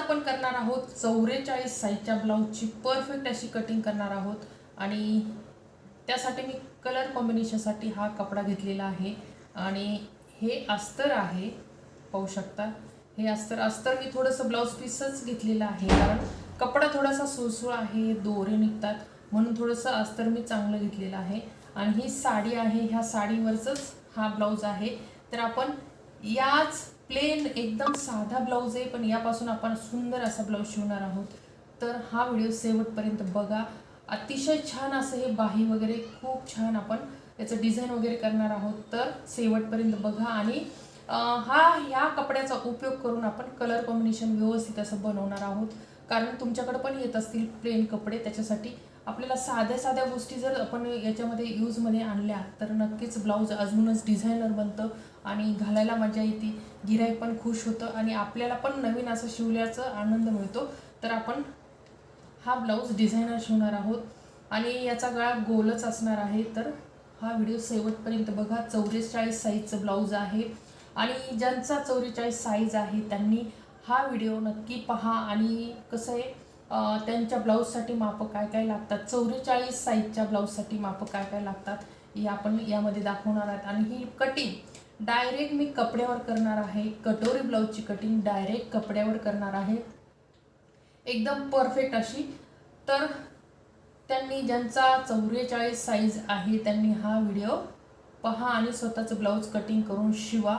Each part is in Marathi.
आपण करणार आहोत चौवेचाळीस साईजच्या ब्लाऊजची परफेक्ट अशी कटिंग करणार आहोत. आणि त्यासाठी मी कलर कॉम्बिनेशनसाठी हा कपडा घेतलेला आहे. आणि हे अस्तर आहे पाहू शकता. हे अस्तर अस्तर मी थोडंसं ब्लाऊज पीसच घेतलेलं आहे कारण कपडा थोडासा सुळसुळ आहे दोरे निघतात. म्हणून थोडंसं अस्तर मी चांगलं घेतलेलं आहे. आणि ही साडी आहे ह्या साडीवरचंच हा ब्लाऊज आहे. तर आपण याच प्लेन एकदम साधा ब्लाऊज आहे पण यापासून आपण सुंदर असा ब्लाऊज शिवणार आहोत. तर हा व्हिडिओ शेवटपर्यंत बघा. अतिशय छान असं हे बाही वगैरे खूप छान आपण याचं डिझाईन वगैरे करणार आहोत. तर शेवटपर्यंत बघा आणि हा ह्या कपड्याचा उपयोग करून आपण कलर कॉम्बिनेशन व्यवस्थित असं बनवणार आहोत. कारण तुमच्याकडे पण येत असतील प्लेन कपडे त्याच्यासाठी आपल्याला साध्या साध्या गोष्टी जर आपण याच्यामध्ये यूजमध्ये आणल्या तर नक्कीच ब्लाऊज अजूनच डिझायनर बनतं आणि घालायला मजा येते. गिराईक पण खुश होतं आणि आपल्याला पण नवीन असं शिवल्याचा आनंद मिळतो. तर आपण हा ब्लाऊज डिझायनर शिवणार आहोत आणि याचा गळा गोलच असणार आहे. तर हा व्हिडिओ शेवटपर्यंत बघा. चौवेचाळीस साईजचं ब्लाऊज आहे आणि ज्यांचा चौवेचाळीस साईज आहे त्यांनी हा व्हिडिओ नक्की पहा आणि कसं आहे त्यांच्या ब्लाऊजसाठी मापं काय काय लागतात? चौवेचाळीस साईजच्या ब्लाऊजसाठी मापं काय काय लागतात? हे आपण यामध्ये दाखवणार आहेत. आणि ही कटिंग डायरेक्ट मी कपड्यावर करणार आहे. कटोरी ब्लाऊजची कटिंग डायरेक्ट कपड्यावर करणार आहे. एकदम परफेक्ट अशी. तर त्यांनी ज्यांचा चौवेचाळीस साईज आहे त्यांनी हा व्हिडिओ पहा आणि स्वतःचं ब्लाऊज कटिंग करून शिवा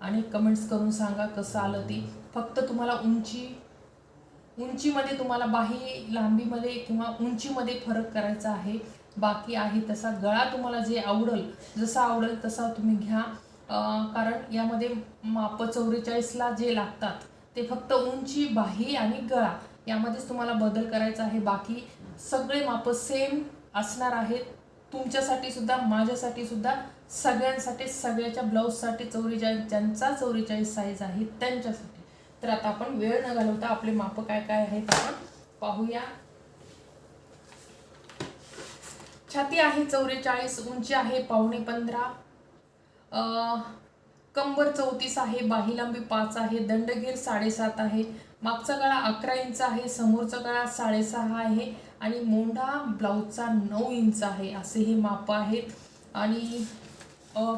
आणि कमेंट्स करून सांगा कसं आलं ते. फक्त तुम्हाला उंची उंचीमध्ये तुम्हाला बाही लांबीमध्ये किंवा उंचीमध्ये फरक करायचा आहे. बाकी आहे तसा गळा तुम्हाला जे आवडेल जसा आवडेल तसा तुम्ही घ्या. कारण यामध्ये माप चौवेचाळीसला जे लागतात ते फक्त उंची बाही आणि गळा यामध्येच तुम्हाला बदल करायचा आहे. बाकी सगळे माप सेम असणार आहेत. तुमच्यासाठी सुद्धा माझ्यासाठी सुद्धा सगळ्यांसाठी सगळ्याच्या ब्लाऊजसाठी चौवेचाळीस ज्यांचा चौवेचाळीस साईज आहे त्यांच्यासाठी. तर आता आपण वेळ न घालवता आपले माप काय काय आहेत आपण पाहूया. छाती आहे चौवेचाळीस उंची आहे पावणे पंधरा. कंबर चौतीस आहे बाहीलांबी पाच आहे दंडगीर साडेसात आहे मागचा गळा अकरा इंच आहे समोरचा गळा साडेसहा आहे आणि मोंढा ब्लाऊजचा नऊ इंच आहे असे हे माप आहेत. आणि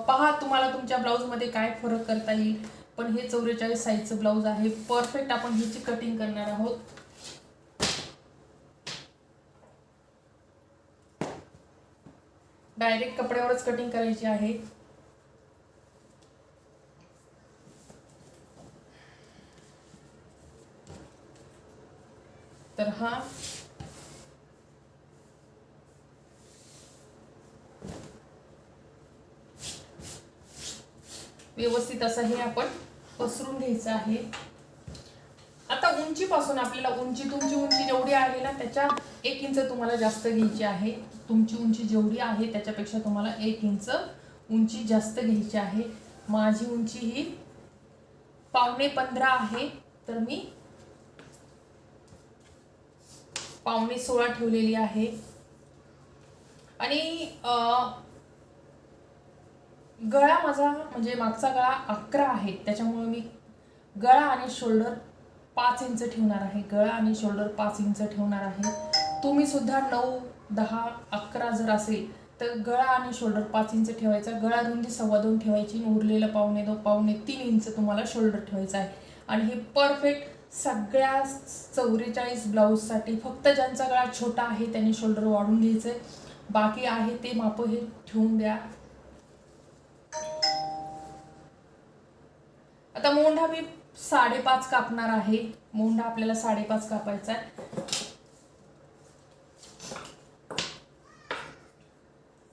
पहा तुम्हाला तुमच्या ब्लाऊजमध्ये काय फरक करता येईल. पण हे चौवेचाळीस साईजचं ब्लाऊज आहे. परफेक्ट आपण ह्याची कटिंग करणार आहोत. डायरेक्ट कपड्यावरच कटिंग करायची आहे. तर हा व्यवस्थित असं हे आपण पसरून घ्यायचं आहे. आता उंचीपासून आपल्याला उंची तुमची उंची जेवढी आहे ना त्याच्या एक इंच तुम्हाला जास्त घ्यायची आहे. तुमची उंची जेवढी आहे त्याच्यापेक्षा तुम्हाला एक इंच उंची जास्त घ्यायची आहे. माझी उंची ही पावणे पंधरा आहे. तर मी पावणे सोळा ठेवलेली आहे. आणि गळा माझा म्हणजे मागचा गळा अकरा आहे. त्याच्यामुळे मी गळा आणि शोल्डर पाच इंच ठेवणार आहे. गळा आणि शोल्डर पाच इंच ठेवणार आहे. तुम्ही सुद्धा नऊ दहा अकरा जर असेल तर गळा आणि शोल्डर पाच इंच ठेवायचा. गळा रुंदी सव्वा दोन ठेवायची उरलेलं पावणे दो पावणे तीन इंच तुम्हाला शोल्डर ठेवायचं आहे. आणि हे परफेक्ट सगळ्या चौवेचाळीस ब्लाऊजसाठी फक्त ज्यांचा गळा छोटा आहे त्यांनी शोल्डर वाढून घ्यायचं. आहे बाकी आहे ते माप हे ठेवून द्या. आता मोंढा मी साडेपाच कापणार आहे. मोंढा आपल्याला साडेपाच कापायचा आहे.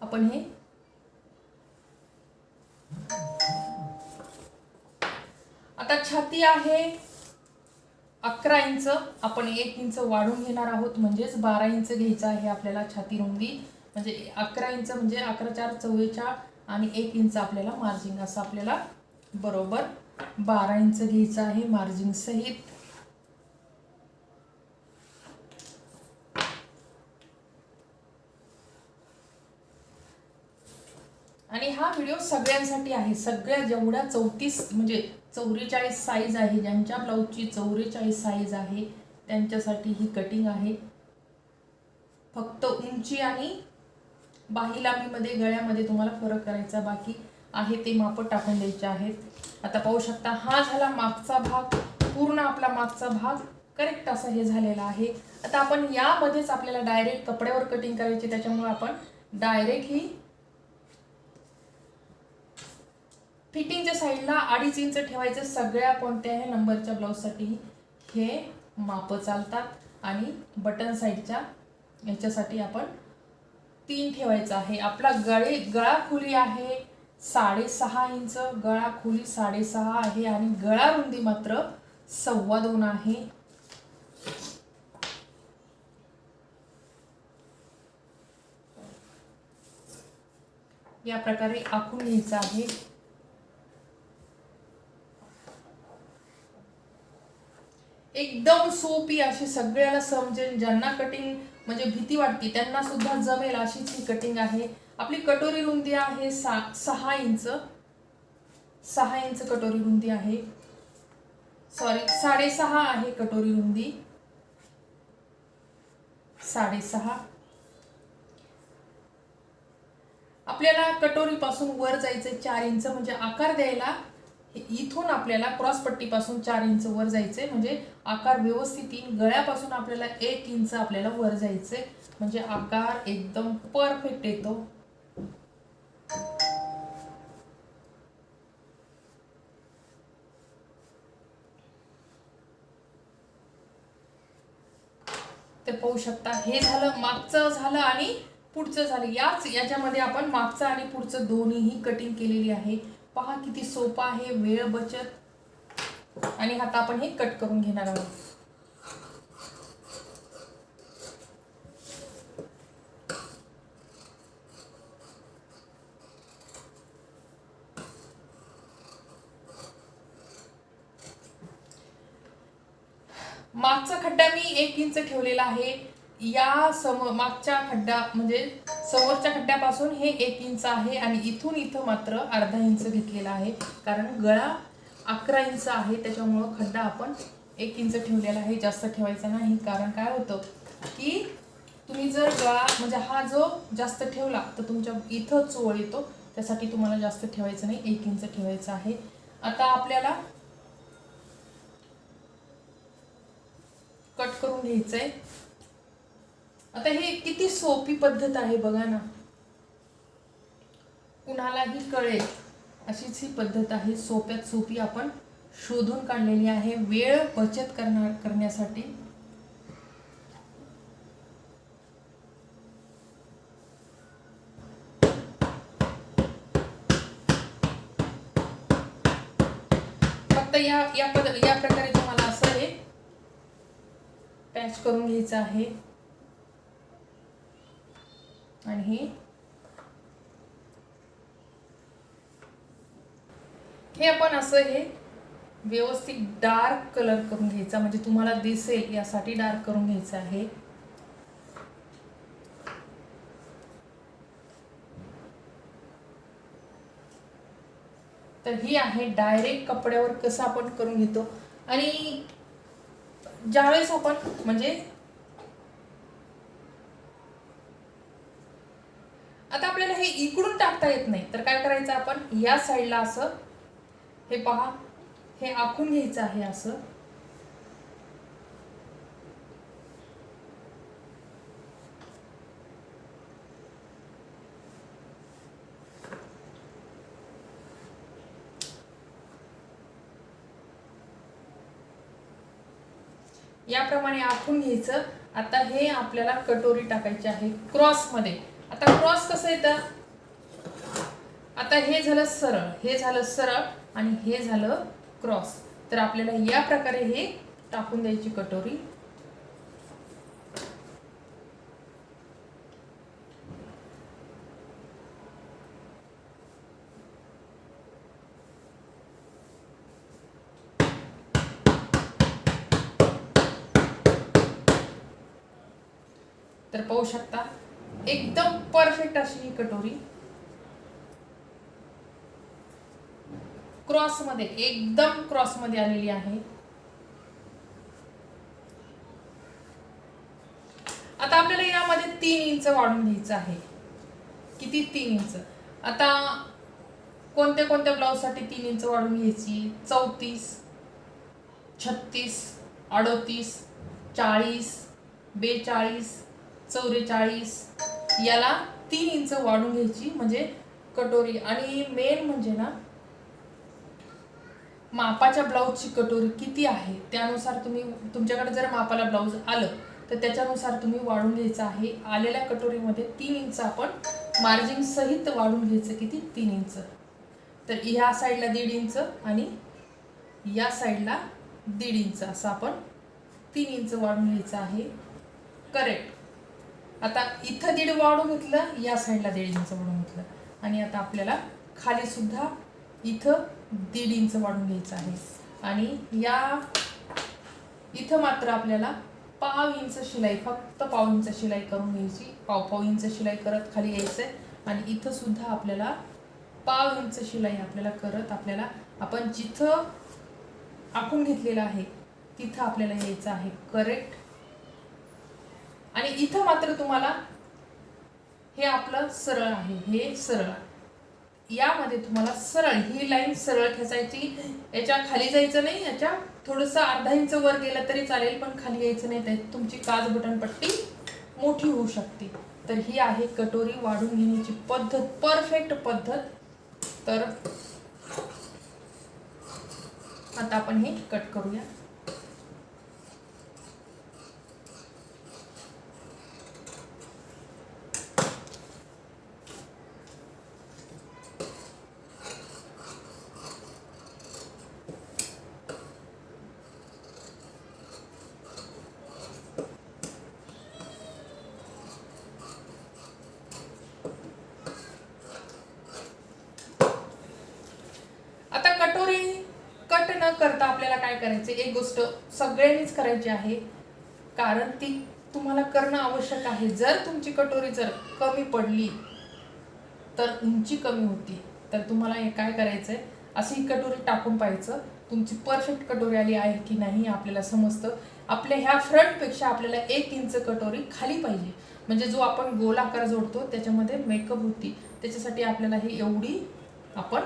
आपण हे आता छाती आहे. अकरा इंच आपण एक इंच वाढून घेणार आहोत म्हणजेच बारा इंच घ्यायचं आहे आपल्याला छाती रुंदी म्हणजे अकरा इंच म्हणजे अकरा चार चव्वेचाळ आणि एक इंच आपल्याला मार्जिंग असं आपल्याला बरोबर बारा इंच घ्यायचं आहे मार्जिंग सहित आणि हा व्हिडिओ सगळ्यांसाठी आहे. सगळ्या जेवढ्या चौतीस म्हणजे चौवेचाळीस साईज आहे ज्यांच्या ब्लाऊजची चौवेचाळीस साईज आहे त्यांच्यासाठी ही कटिंग आहे. फक्त उंची आणि बाही लांबीमध्ये गळ्यामध्ये तुम्हाला फरक करायचा बाकी आहे ते मापं टाकून द्यायचे आहेत. आता पाहू शकता हा झाला मागचा भाग. पूर्ण आपला मागचा भाग करेक्ट असा हे झालेला आहे. आता आपण यामध्येच आपल्याला डायरेक्ट कपड्यावर कटिंग करायची त्याच्यामुळे आपण डायरेक्ट ही फिटिंगच्या साईडला अडीच इंच ठेवायचं सगळ्या कोणत्याही नंबरच्या ब्लाऊजसाठी हे माप चालतात. आणि बटन साईडच्या याच्यासाठी आपण तीन ठेवायचं आहे. आपला गळे गळा खुली आहे साडेसहा इंच. गळा खुली साडेसहा आहे आणि गळा रुंदी मात्र सव्वा दोन आहे. या प्रकारे आखून घ्यायचं आहे. एकदम सोपी अशी सगळ्याला समजेल ज्यांना कटिंग म्हणजे भीती वाटते त्यांना सुद्धा जमेल अशीच ही कटिंग आहे. आपली कटोरी रुंदी आहे सा सहा इंच. सहा इंच कटोरी रुंदी आहे. सॉरी साडेसहा आहे कटोरी रुंदी. साडेसहा. आपल्याला कटोरीपासून वर जायचं चार इंच म्हणजे आकार द्यायला इथून आपल्याला क्रॉस पट्टीपासून चार इंच वर जायचंय. म्हणजे आकार व्यवस्थित येईल. गळ्यापासून आपल्याला एक इंच आपल्याला वर जायचंय. म्हणजे आकार एकदम परफेक्ट येतो. ते पाहू शकता हे झालं मागचं झालं आणि पुढचं झालं. याच याच्यामध्ये आपण मागचं आणि पुढचं दोन्हीही कटिंग केलेली आहे. पहा किती सोपा आहे वेळ बचत. आणि आता आपण हे कट करून घेणार आहोत. मागचा खड्डा मी एक इंच ठेवलेला आहे. या सम मागच्या खड्डा म्हणजे समोरच्या खड्ड्यापासून हे एक इंच आहे आणि इथून इथं मात्र अर्धा इंच घेतलेला आहे. कारण गळा अकरा इंच आहे त्याच्यामुळं खड्डा आपण एक इंच ठेवलेला आहे जास्त ठेवायचा नाही. कारण काय होतं की तुम्ही जर गळा म्हणजे हा जो जास्त ठेवला तर तुमच्या इथं चोळ येतो. त्यासाठी तुम्हाला जास्त ठेवायचं नाही एक इंच ठेवायचं आहे. आता आपल्याला कट करून घ्यायचं आहे आता हे किती सोपी पद्धत आहे बघा ना. कुणालाही कळेल अशीच ही पद्धत आहे. सोप्यात सोपी आपण शोधून काढलेली आहे. वेळ बचत करणार करण्यासाठी. फक्त या या पद या प्रकारे तुम्हाला असं हे पॅच करून घ्यायचं आहे. आणि हे? हे आपण असं हे व्यवस्थित डार्क कलर करून घ्यायचा म्हणजे तुम्हाला दिसेल यासाठी डार्क करून घ्यायचं आहे. तर ही आहे डायरेक्ट कपड्यावर कसं आपण करून घेतो. आणि ज्यावेळेस आपण म्हणजे आता आपल्याला हे इकडून टाकता येत नाही. तर काय करायचं आपण? या साईडला असं हे पहा हे आखून घ्यायचं आहे असं. याप्रमाणे आखून घ्यायचं. आता हे आपल्याला कटोरी टाकायची आहे क्रॉसमध्ये. आता क्रॉस कसं येतं? आता हे झालं सरळ हे झालं सरळ आणि हे झालं क्रॉस. तर आपल्याला या प्रकारे हे टाकून द्यायची कटोरी. तर पाहू शकता एकदम परफेक्ट अशी ही कटोरी. क्रॉसमध्ये एकदम क्रॉसमध्ये आलेली आहे. आता आपल्याला यामध्ये तीन इंच वाढून घ्यायचं आहे. किती तीन इंच? आता कोणत्या कोणत्या ब्लाऊजसाठी तीन इंच वाढून घ्यायची? चौतीस छत्तीस अडोतीस चाळीस बेचाळीस चौवेचाळीस याला तीन इंच वाढून घ्यायची म्हणजे कटोरी. आणि मेन म्हणजे ना मापाच्या ब्लाऊजची कटोरी किती आहे त्यानुसार तुम्ही तुमच्याकडे जर मापाला ब्लाऊज आलं तर त्याच्यानुसार तुम्ही वाढून घ्यायचं आहे. आलेल्या कटोरीमध्ये तीन इंच आपण मार्जिन सहित वाढून घ्यायचं किती? तीन इंच. तर ह्या साईडला दीड इंच आणि या साईडला दीड इंच असं आपण तीन इंच वाढून घ्यायचं आहे. करेक्ट आता इथं दीड वाढून घेतलं या साईडला दीड इंच वाढून घेतलं. आणि आता आपल्याला खाली सुद्धा इथं दीड इंच वाढून घ्यायचं आहे. आणि या इथं मात्र आपल्याला पाव इंच शिलाई फक्त पाव इंच शिलाई करून घ्यायची. पाव पाव इंच शिलाई करत खाली यायचंय. आणि इथं सुद्धा आपल्याला पाव इंच शिलाई आपल्याला करत आपल्याला आपण जिथं आखून घेतलेलं आहे तिथं आपल्याला यायचं आहे. करेक्ट आणि इथं मात्र तुम्हाला हे आपलं सरळ आहे हे सरळ यामध्ये तुम्हाला सरळ ही लाईन सरळ खेचायची याच्या खाली जायचं नाही याच्या थोडंसं अर्धा इंच वर गेलं तरी चालेल पण खाली यायचं नाही तर तुमची काज बटनपट्टी मोठी होऊ शकते. तर ही आहे कटोरी वाढून घेण्याची पद्धत परफेक्ट पद्धत. तर आता आपण हे कट करूया आता कटोरी कट न करता आपल्याला काय करायचं एक गोष्ट सगळ्यांनीच करायची आहे. कारण ती तुम्हाला करणं आवश्यक आहे. जर तुमची कटोरी जर कमी पडली तर उंची कमी होती. तर तुम्हाला हे काय करायचंय? अशी कटोरी टाकून पाहायचं. तुमची परफेक्ट कटोरी आली आहे की नाही आपल्याला समजतं. आपल्या ह्या फ्रंटपेक्षा आपल्याला एक इंच कटोरी खाली पाहिजे. म्हणजे जो आपण गोलाकार जोडतो त्याच्यामध्ये मेकअप होती. त्याच्यासाठी आपल्याला ही एवढी आपण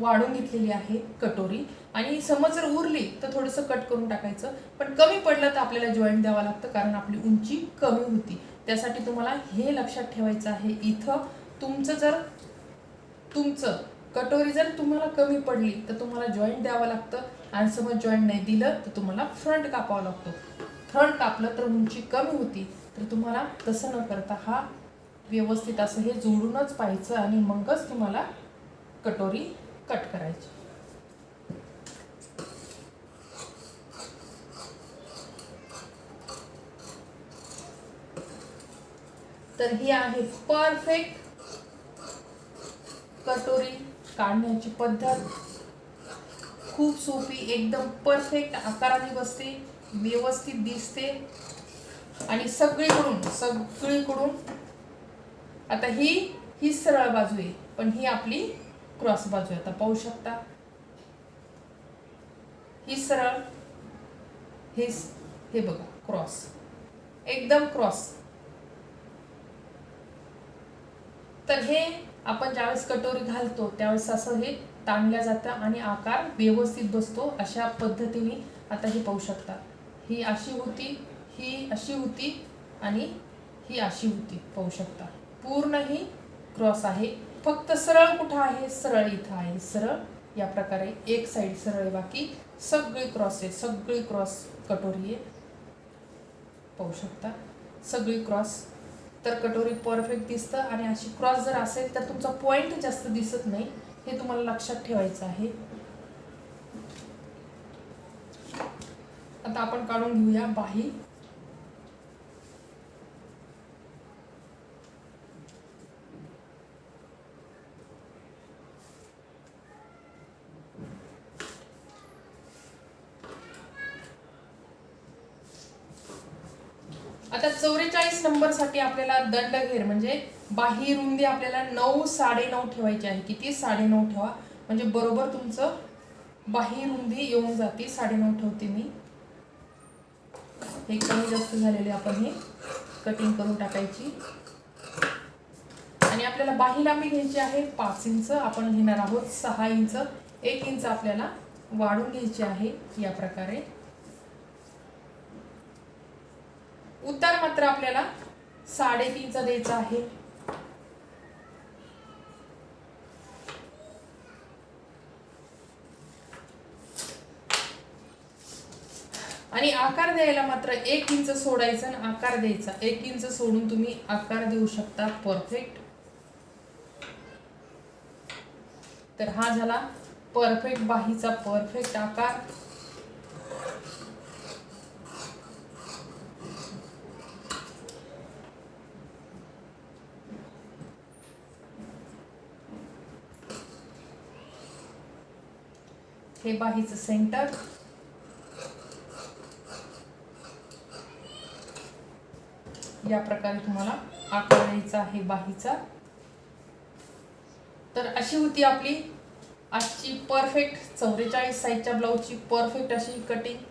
वाढून घेतलेली आहे कटोरी. आणि समज जर उरली तर थोडंसं कट करून टाकायचं. पण कमी पडलं तर आपल्याला जॉईंट द्यावं लागतं कारण आपली उंची कमी होती. त्यासाठी तुम्हाला हे लक्षात ठेवायचं आहे. इथं तुमचं जर तुमचं कटोरी जर तुम्हाला कमी पडली तर तुम्हाला जॉईंट द्यावं लागतं. आणि समज जॉईंट नाही दिलं तर तुम्हाला फ्रंट कापावा लागतो. फ्रंट कापलं तर उंची कमी होती. तर तुम्हाला तसं न करता हा व्यवस्थित असं हे जोडूनच पाहायचं आणि मगच तुम्हाला कटोरी कट करायची. तर ही आहे परफेक्ट कटोरी काढण्याची पद्धत. खूप सोपी एकदम परफेक्ट आकाराने बसते व्यवस्थित दिसते. आणि सगळीकडून सगळीकडून आता ही ही सरळ बाजू आहे पण ही आपली क्रॉस बाजू आता पाहू शकता. ही सरळ हे हे बघा क्रॉस. एकदम क्रॉस. तर हे आपण ज्यावेळेस कटोरी घालतो त्यावेळेस असं हे ताणल्या जातं आणि आकार व्यवस्थित बसतो अशा पद्धतीने आता हे पाहू शकता. ही अशी होती ही अशी होती आणि ही अशी होती पाहू शकता. पूर्ण ही क्रॉस आहे. फक्त सरळ कुठं आहे? सरळ इथं आहे. सरळ या प्रकारे एक साईड सरळ आहे. बाकी सगळी क्रॉस आहे. सगळी क्रॉस कटोरी आहे. पाहू शकता. सगळी क्रॉस तर कटोरी परफेक्ट दिसतं आणि अशी क्रॉस जर असेल तर तुमचा पॉईंट जास्त दिसत नाही. हे तुम्हाला लक्षात ठेवायचं आहे. आता आपण काढून घेऊया बाही आता चौवेचाळीससाठी आपल्याला दंड घेर म्हणजे बाही रुंदी आपल्याला नऊ साडे नऊ ठेवायची आहे. किती? साडे नऊ ठेवा. म्हणजे बरोबर तुमचं बाही रुंदी येऊन जाते. साडेनऊ ठेवते मी. हे कमी जास्त झालेले आपण हे कटिंग करून टाकायची. आणि आपल्याला बाही लांबी घ्यायची आहे पाच इंच. आपण घेणार आहोत सहा इंच. एक इंच आपल्याला वाढून घ्यायची आहे या प्रकारे. उतार मात्र आपल्याला साडेतीनचा द्यायचा आहे. आणि आकार द्यायला मात्र एक इंच सोडायचा आणि आकार द्यायचा. एक इंच सोडून तुम्ही आकार देऊ शकता परफेक्ट तर हा झाला परफेक्ट बाहीचा परफेक्ट आकार. हे बाहीचं सेंटर या प्रकारे तुम्हाला आकार द्यायचा आहे बाहीचा. तर अशी होती आपली आजची परफेक्ट चौवेचाळीस साईजच्या ब्लाऊजची परफेक्ट अशी कटिंग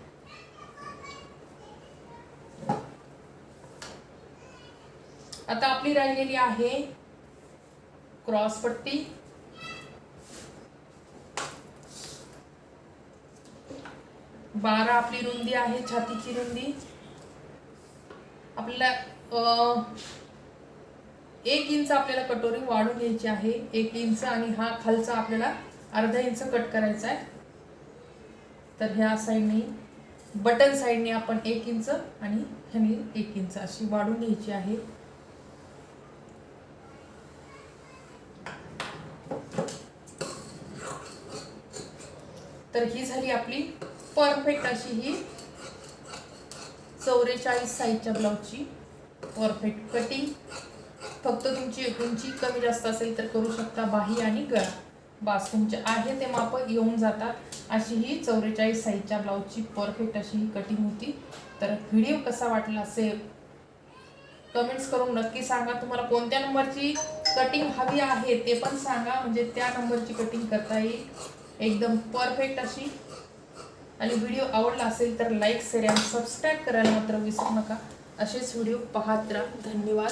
आता आपली राहिलेली आहे क्रॉस पट्टी बारा आपली रुंदी आहे छातीची रुंदी. आपल्याला एक इंच आपल्याला कटोरी वाढून घ्यायची आहे. एक इंच आणि हा खालचा आपल्याला अर्धा इंच कट करायचा आहे. तर ह्या साईडने बटन साईडने आपण एक इंच आणि ह्याने एक इंच अशी वाढून घ्यायची आहे. तर ही झाली आपली परफेक्ट अशी ही चौवेचाळीस साईजच्या ब्लाऊजची परफेक्ट कटिंग फक्त तुमची उंची कमी जास्त असेल तर करू शकता बाही आणि गळा. बास तुमचे आहे ते माप येऊन जातात. अशी ही चौवेचाळीस साईजच्या ब्लाऊजची परफेक्ट अशी ही कटिंग होती. तर व्हिडिओ कसा वाटला असेल? कमेंट्स करून नक्की सांगा. तुम्हाला कोणत्या नंबरची कटिंग हवी आहे ते पण सांगा. म्हणजे त्या नंबरची कटिंग करता येईल. एकदम परफेक्ट अशी. आणि व्हिडिओ आवडला असेल तर लाईक शेअर आणि सबस्क्राईब करायला मात्र विसरू नका. असेच व्हिडिओ पाहत राहा. धन्यवाद.